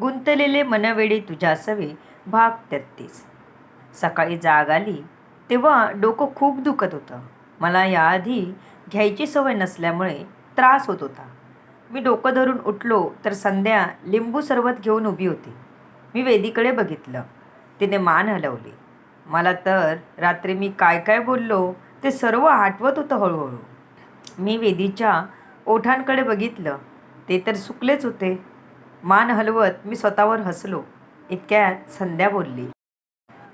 गुंतलेले मनवेडे तुझ्या सवे भाग तेहतीस सकाळी जाग आली तेव्हा डोकं खूप दुखत होतं. मला याआधी घ्यायची सवय नसल्यामुळे त्रास होत होता. मी डोकं धरून उठलो तर संध्या लिंबू सरबत घेऊन उभी होती. मी वेदीकडे बघितलं. तिने मान हलवली. मला तर रात्री मी काय काय बोललो ते सर्व आठवत होतं हळूहळू. मी वेदीच्या ओठांकडे बघितलं. ते तर सुकलेच होते. मान हलवत मी स्वतःवर हसलो. इतक्यात संध्या बोलली.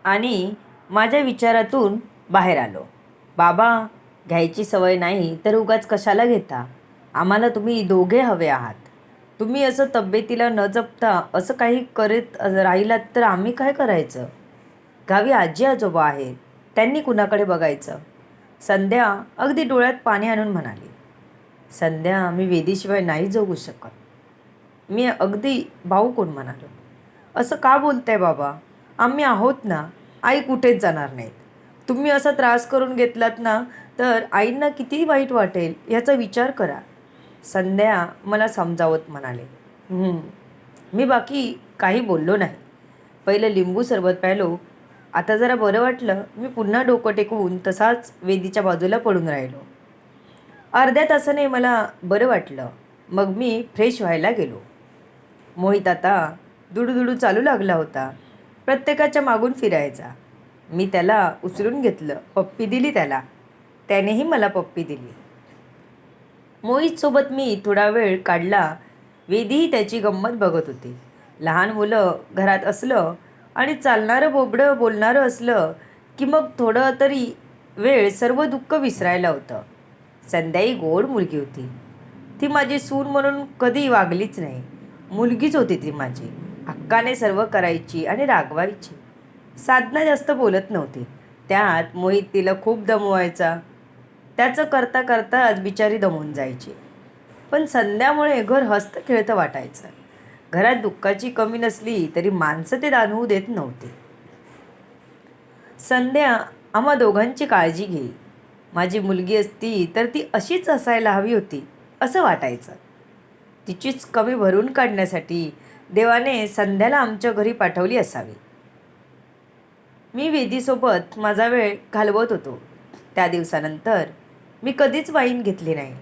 आणि माझ्या विचारातून बाहेर आलो. बाबा घ्यायची सवय नाही तर उगाच कशाला घेता? आम्हाला तुम्ही दोघे हवे आहात. तुम्ही असं तब्येतीला न जपता असं काही करत राहिलात तर आम्ही काय करायचं? गावी आजी आजोबा आहेत. त्यांनी कुणाकडे बघायचं? संध्या अगदी डोळ्यात पाणी आणून म्हणाली. संध्या मी वेदीशिवाय नाही जगू शकत. मी अगदी भाऊ कोण म्हणालो? असं का बोलताय बाबा? आम्ही आहोत ना आई कुठेच जाणार नाहीत. तुम्ही असा त्रास करून घेतलात ना तर आईंना किती वाईट वाटेल याचा विचार करा. संध्या मला समजावत म्हणाले मी बाकी काही बोललो नाही. पहिलं लिंबू सरबत प्यायलो आता जरा बरं वाटलं मी पुन्हा डोकं टेकवून तसाच वेदीच्या बाजूला पडून राहिलो. अर्ध्या तासाने मला बरं वाटलं. मग मी फ्रेश व्हायला गेलो. मोहित आता दुडूदुडू चालू लागला होता. प्रत्येकाच्या मागून फिरायचा. मी त्याला उचलून घेतलं. पप्पी दिली त्याला. त्यानेही मला पप्पी दिली. मोहितसोबत मी थोडा वेळ काढला. वेदीही त्याची गंमत बघत होती. लहान मुलं घरात असलं आणि चालणारं बोबडं बोलणारं असलं की मग थोडं तरी वेळ सर्व दुःख विसरायला होतं. संध्याई गोड मुलगी होती. ती माझी सून म्हणून कधी वागलीच नाही. मुलगीच होती ती माझी. हक्काने सर्व करायची आणि रागवायची. साधना जास्त बोलत नव्हती. त्यात मोहित तिला खूप दमवायचा. त्याचं करता करताच बिचारी दमून जायची. पण संध्यामुळे घर हस्त खेळतं वाटायचं. घरात दुःखाची कमी नसली तरी माणसं ते दानवू देत नव्हते. संध्या आम्हा दोघांची काळजी घेई. माझी मुलगी असती तर ती अशीच असायला हवी होती असं वाटायचं. तिचीच कमी भरून काढण्यासाठी देवाने संध्याला आमच्या घरी पाठवली असावी. मी वेदीसोबत माझा वेळ घालवत होतो. त्या दिवसानंतर मी कधीच वाईन घेतली नाही.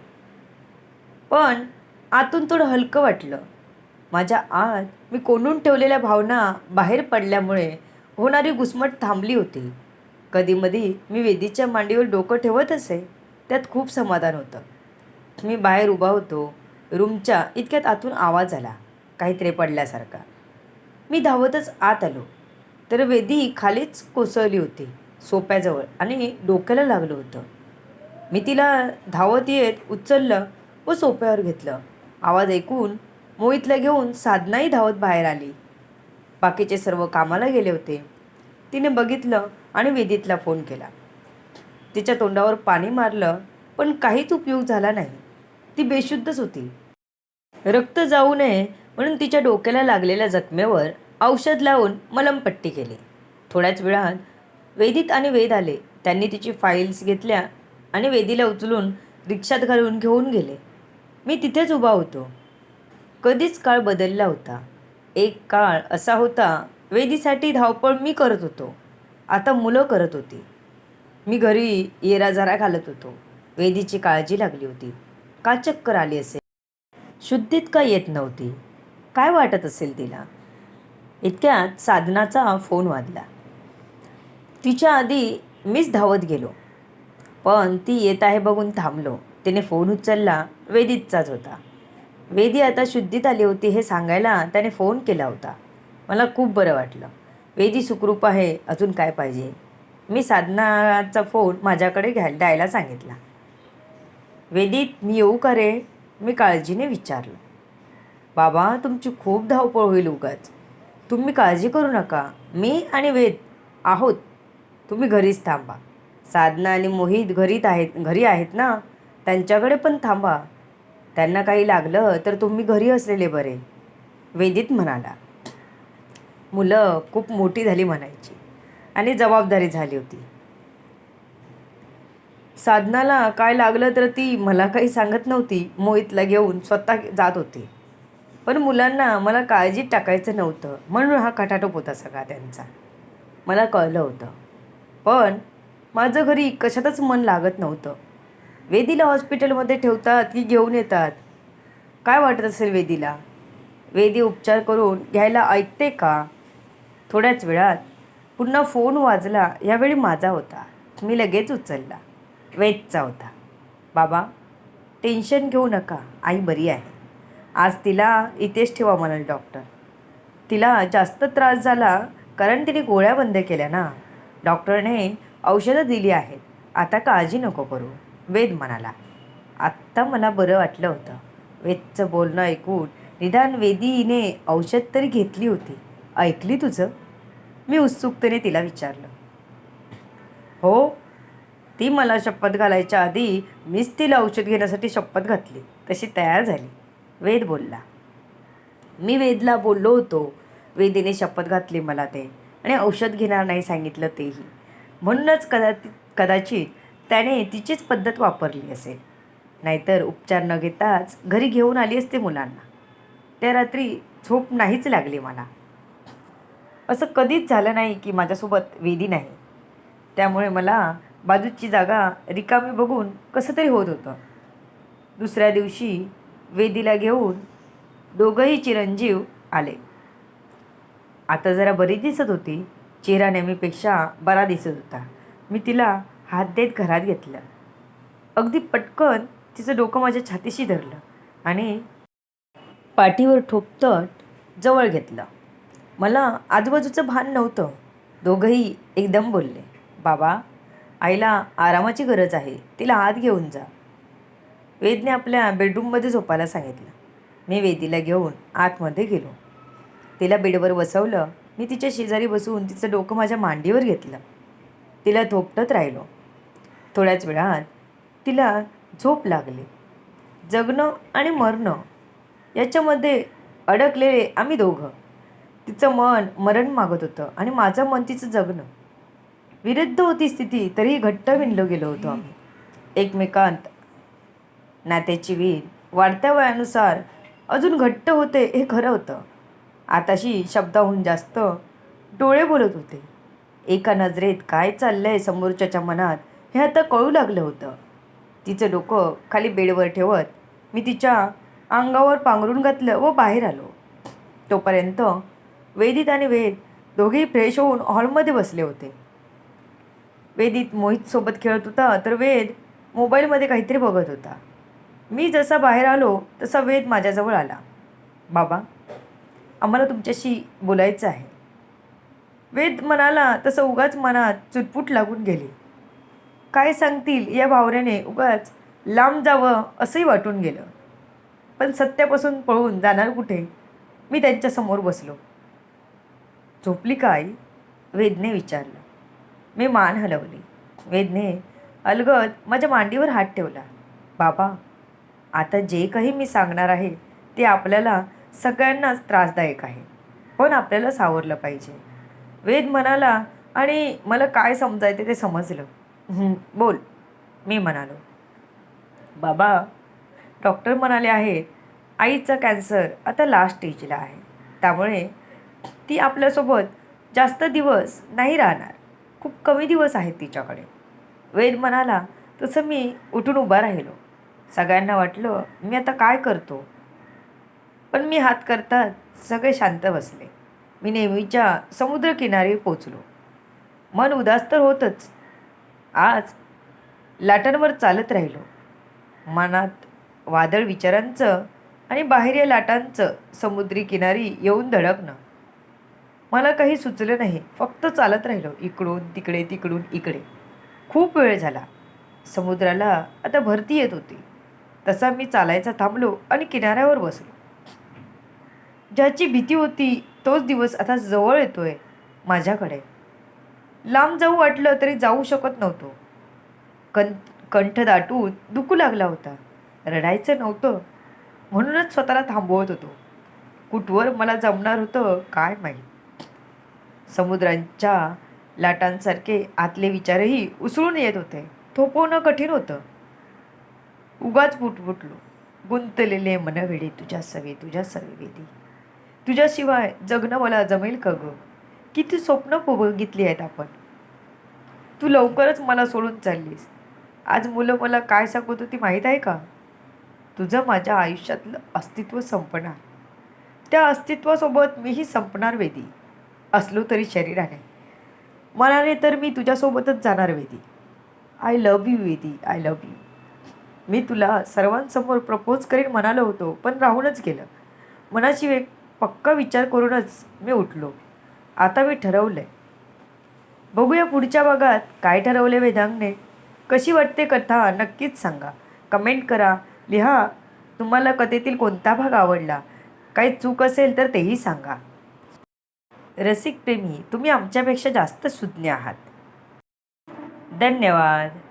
पण आतून थोडं हलकं वाटलं. माझ्या आत मी कोंडून ठेवलेल्या भावना बाहेर पडल्यामुळे होणारी घुसमट थांबली होती. कधीमधी मी वेदीच्या मांडीवर डोकं ठेवत असे त्यात खूप समाधान होतं. मी बाहेर उभा होतो. रूमच्या इतक्यात आतून आवाज आला काहीतरी पडल्यासारखा. मी धावतच आत आलो तर वेदी खालीच कोसळली होती सोप्याजवळ आणि डोक्याला लागलं होतं. मी तिला धावत येत उचललं व सोप्यावर घेतलं. आवाज ऐकून मोहितला घेऊन साधनाही धावत बाहेर आली. बाकीचे सर्व कामाला गेले होते. तिने बघितलं आणि वेदीतला फोन केला. तिच्या तोंडावर पाणी मारलं पण काहीच उपयोग झाला नाही. ती बेशुद्धच होती. रक्त जाऊ नये म्हणून तिच्या डोक्याला लागलेल्या जखमेवर औषध लावून मलमपट्टी केली. थोड्याच वेळात वेदीत आणि वेद आले. त्यांनी तिची फाईल्स घेतल्या आणि वेदीला उचलून रिक्षात घालून घेऊन गेले. मी तिथेच उभा होतो. कधीच काळ बदलला होता. एक काळ असा होता वेदीसाठी धावपळ मी करत होतो. आता मुलं करत होती. मी घरी येराजारा घालत होतो. वेदीची काळजी लागली होती. का चक्कर आली असेल? शुद्धीत का येत नव्हती? काय वाटत असेल तिला? इतक्यात साधनाचा फोन वाजला. तिच्या आधी मीच धावत गेलो. पण ती येत आहे बघून थांबलो. तिने फोन उचलला. वेदीतचाच होता. वेदी आता शुद्धीत आली होती हे सांगायला त्याने फोन केला होता. मला खूप बरं वाटलं. वेदी सुखरूप आहे. अजून काय पाहिजे? मी साधनाचा फोन माझ्याकडे घ्या द्यायला सांगितला. वेदीत मी येऊ का रे? मी काळजीने विचारलं. बाबा तुमची खूप धावपळ होईल उगाच. तुम्ही काळजी करू नका. मी आणि वेद आहोत. तुम्ही घरीच थांबा. साधना आणि मोहित घरीत आहेत घरी आहेत ना? त्यांच्याकडे पण थांबा. त्यांना काही लागलं तर तुम्ही घरी असलेले बरे. वेदित म्हणाला. मुलं खूप मोठी झाली म्हणायची आणि जबाबदारी झाली होती. साधनाला काय लागलं तर ती मला काही सांगत नव्हती. मोहितला घेऊन स्वतः जात होती. पण मुलांना मला काळजीत टाकायचं नव्हतं. म्हणून हा खटाटोप होता सगळा त्यांचा. मला कळलं होतं. पण माझं घरी कशातच मन लागत नव्हतं. वेदीला हॉस्पिटलमध्ये ठेवतात की घेऊन येतात? काय वाटत असेल वेदीला? वेदी उपचार करून घ्यायला ऐकते का? थोड्याच वेळात पुन्हा फोन वाजला. यावेळी माझा होता. मी लगेच उचलला. वेदचा होता. बाबा टेन्शन घेऊ नका आई बरी आहे. आज तिला इथेच ठेवा म्हणाल डॉक्टर. तिला जास्त त्रास झाला कारण तिने गोळ्या बंद केल्या ना. डॉक्टरने औषधं दिली आहेत. आता काळजी नको करू वेद म्हणाला. आत्ता मला बरं वाटलं होतं. वेदचं बोलणं ऐकून निदान वेदीने औषध तरी घेतली होती. ऐकली तुझं? मी उत्सुकतेने तिला विचारलं. हो ती मला शपथ घालायच्या आधी मीच तिला औषध घेण्यासाठी शपथ घातली. तशी तयार झाली. वेद बोलला. मी वेदला बोललो होतो. वेदीने शपथ घातली मला ते आणि औषध घेणार नाही सांगितलं तेही. म्हणूनच कदाचित कदाचित त्याने तिचीच पद्धत वापरली असेल. नाहीतर उपचार न घेताच घरी घेऊन आली असते मुलांना. त्या रात्री झोप नाहीच लागली मला. असं कधीच झालं नाही की माझ्यासोबत वेदी नाही. त्यामुळे मला बाजूची जागा रिकामी बघून कसं तरी होत होतं. दुसऱ्या दिवशी वेदीला घेऊन दोघंही चिरंजीव आले. आता जरा बरी दिसत होती. चेहरा नेहमीपेक्षा बरा दिसत होता. मी तिला हात देत घरात घेतलं. अगदी पटकन तिचं डोकं माझ्या छातीशी धरलं आणि पाठीवर ठोपतट जवळ घेतलं. मला आजूबाजूचं भान नव्हतं. दोघंही एकदम बोलले. बाबा आईला आरामाची गरज आहे. तिला आत घेऊन जा. वेदने आपल्या बेडरूममध्ये झोपायला सांगितलं. मी वेदीला घेऊन आतमध्ये गेलो. तिला बेडवर बसवलं. मी तिच्या शेजारी बसून तिचं डोकं माझ्या मांडीवर घेतलं. तिला झोपटत राहिलो. थोड्याच वेळात तिला झोप लागली. जगणं आणि मरणं याच्यामध्ये अडकलेले आम्ही दोघं. तिचं मन मरण मागत होतं आणि माझं मन तिचं जगणं. विरुद्ध होती स्थिती तरीही घट्ट विणलो गेलो होतो आम्ही. एकमेकांत नात्याची वीण वाढत्या वयानुसार अजून घट्ट होते हे खरं होतं. आताशी शब्दाहून जास्त डोळे बोलत होते. एका नजरेत काय चाललंय समोरच्याच्या मनात हे आता कळू लागलं होतं. तिचं डोकं खाली बेडवर ठेवत मी तिच्या अंगावर पांघरून घातलं व बाहेर आलो. तोपर्यंत वेदित आणि वेद दोघेही फ्रेश होऊन हॉलमध्ये बसले होते. वेदित मोहितसोबत खेळत होता तर वेद मोबाईलमध्ये काहीतरी बघत होता. मी जसा बाहेर आलो तसा वेद माझ्याजवळ आला. बाबा आम्हाला तुमच्याशी बोलायचं आहे. वेद म्हणाला तसं उगाच मनात चुटपुट लागून गेली. काय सांगतील या भावनेने उगाच लांब जावं असंही वाटून गेलं. पण सत्यापासून पळून जाणार कुठे? मी त्यांच्यासमोर बसलो. झोपली काय वेदने विचारलं. मी मान हलवली. वेदने अलगद माझ्या मांडीवर हात ठेवला. बाबा आता जे काही मी सांगणार आहे ते आपल्याला सगळ्यांनाच त्रासदायक आहे. पण आपल्याला सावरलं पाहिजे. वेद म्हणाला आणि मला काय समजायचं ते समजलं. बोल. मी म्हणालो. बाबा डॉक्टर म्हणाले आहेत आईचा कॅन्सर आता लास्ट स्टेजला आहे. त्यामुळे ती आपल्यासोबत जास्त दिवस नाही राहणार. खूप कमी दिवस आहेत तिच्याकडे. वेद म्हणाला तसं मी उठून उभा राहिलो. सगळ्यांना वाटलं मी आता काय करतो? पण मी हात करतात सगळे शांत बसले. मी नेहमीच्या समुद्रकिनारी पोचलो. मन उदास तर होतच. आज लाटांवर चालत राहिलो. मनात वादळ विचारांचं आणि बाहेर या लाटांचं समुद्री किनारी येऊन धडकणं. मला काही सुचलं नाही. फक्त चालत राहिलो. इकडून तिकडे तिकडून इकडे. खूप वेळ झाला. समुद्राला आता भरती येत होती. तसा मी चालायचा थांबलो आणि किनाऱ्यावर बसलो. ज्याची भीती होती तोच दिवस आता जवळ येतोय माझ्याकडे. लांब जाऊ वाटलं तरी जाऊ शकत नव्हतो. कं कंठ दाटून दुखू लागला होता. रडायचं नव्हतं. म्हणूनच स्वतःला थांबवत होतो. कुठवर मला जमणार होतं काय माहीत? समुद्रांच्या लाटांसारखे आतले विचारही उसळून येत होते. थोपवणं कठीण होतं. उगाच फुटफुटलो गुंतलेले मनवेडे तुझ्या सवे तुझ्या सवेवेदी तुझ्याशिवाय जगणं मला जमेल का गं? किती स्वप्न बघितली आहेत आपण. तू लवकरच मला सोडून चाललीस. आज मुलं मला काय सांगत होती माहीत आहे का? तुझं माझ्या आयुष्यातलं अस्तित्व संपणार. त्या अस्तित्वासोबत मीही संपणार वेदी. असलो तरी शरीराने मनाने तर मी तुझ्यासोबतच जाणार Vedi. I love you Vedi. I love you मी तुला सर्वांसमोर प्रपोज करीन म्हणालो होतो पण राहूनच गेलं. मनाशी एक पक्का विचार करूनच मी उठलो. आता मी ठरवलं आहे बघूया पुढच्या भागात काय ठरवले वेदांगने. कशी वाटते कथा नक्कीच सांगा. कमेंट करा. लिहा. तुम्हाला कथेतील कोणता भाग आवडला? काही चूक असेल तर तेही सांगा. रसिकप्रेमी तुम्ही आमच्यापेक्षा जास्त सुज्ञ आहात. धन्यवाद.